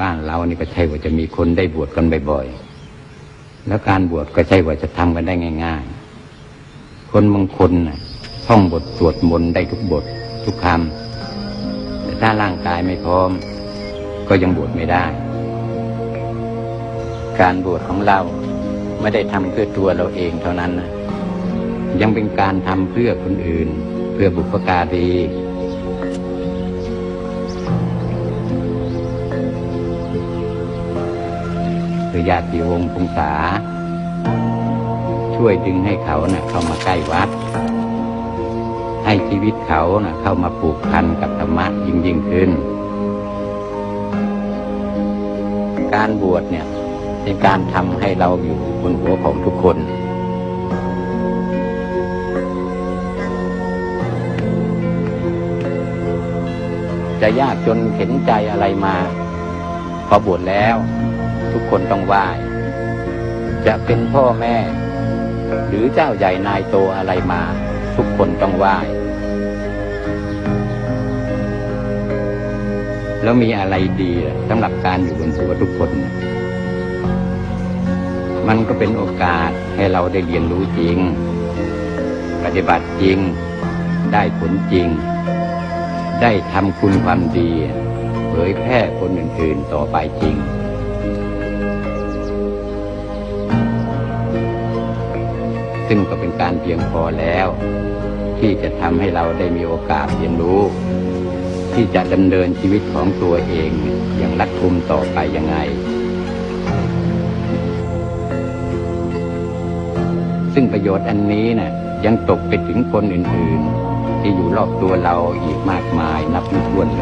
บ้านเรานี่ก็ใช่ว่าจะมีคนได้บวชกันบ่อยๆ แล้วการบวชก็ใช่ว่าจะทำกันได้ง่าย ๆ คนบางคนน่ะท่องบทสวดมนต์ได้ทุกบททุกคำแต่ถ้าร่างกายไม่พร้อม ก็ยังบวชไม่ได้ การบวชของเราไม่ได้ทำเพื่อตัวเราเองเท่านั้นนะยังเป็นการทำเพื่อคนอื่น เพื่อบุพการี คือญาติโยมพงษา ช่วยดึงให้เขานะ่ะเข้ามาใกล้วัด ให้ชีวิตเขานะ่ะเข้ามาผูกพันกับธรรมะยิ่งยิ่งขึ้น การบวชเนี่ยเป็นการทำให้เราอยู่บนหัวของทุกคนจะยากจนเข็นใจอะไรมา พอบวชแล้ว ทุกคนต้องไหว้จะเป็นพ่อแม่ หรือเจ้าใหญ่นายโตอะไรมา ทุกคนต้องไหว้แล้วมีอะไรดีสำหรับการอยู่บนหัวทุกคน มันก็เป็นโอกาสให้เราได้เรียนรู้จริง ปฏิบัติจริง ได้ผลจริง ได้ทำคุณความดี เผยแพร่คนอื่นๆต่อไปจริง ซึ่งก็เป็นการเพียงพอแล้ว ที่จะทำให้เราได้มีโอกาสเรียนรู้ ที่จะดำเนินชีวิตของตัวเองอย่างรัดกุมต่อไปยังไง ซึ่งประโยชน์อันนี้นะ่ะยังตกไปถึงคนอื่นๆ ที่อยู่รอบตัวเราอีกมากมายนับไม่ถ้วนเลย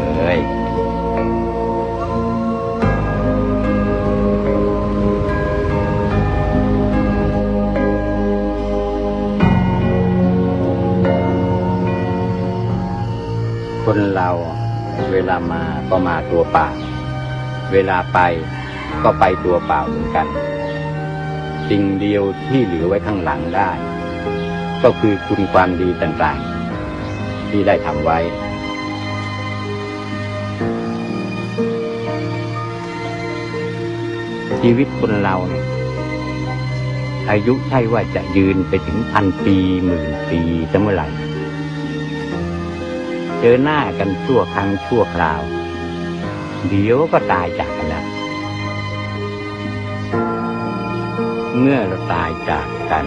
คนเราเวลามาก็มาตัวเปล่า เวลาไปก็ไปตัวเปล่าเหมือนกัน สิ่งเดียวที่เหลือไว้ข้างหลังได้ ก็คือคุณความดีต่างๆ ที่ได้ทำไว้ชีวิตคนเราเนี่ยอายุใช่ว่าจะยืนไปถึงพันปีหมื่นปีจะเมื่อไหร่ เจอหน้ากันชั่วครั้งชั่วคราว เดี๋ยวก็ตายจากกันแล้วเมื่อเราตายจากกัน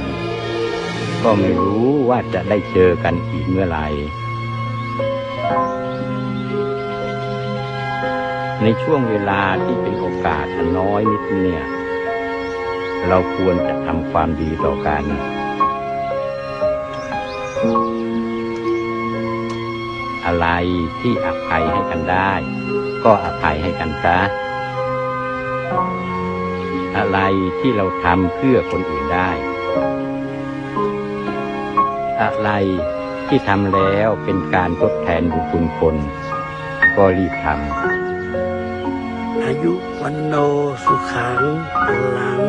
ก็ไม่รู้ว่าจะได้เจอกันอีกเมื่อไหร่ในช่วงเวลาที่เป็นโอกาสน้อยนิดเนี่ย เราควรจะทำความดีต่อกัน อะไรที่อภัยให้กันได้ ก็อภัยให้กันซะอะไรที่เราทำเพื่อคนอื่นได้ อะไรที่ทำแล้วเป็นการทดแทนบุญคุณคน ก็รีบทำอายุวันโนสุขังพลัง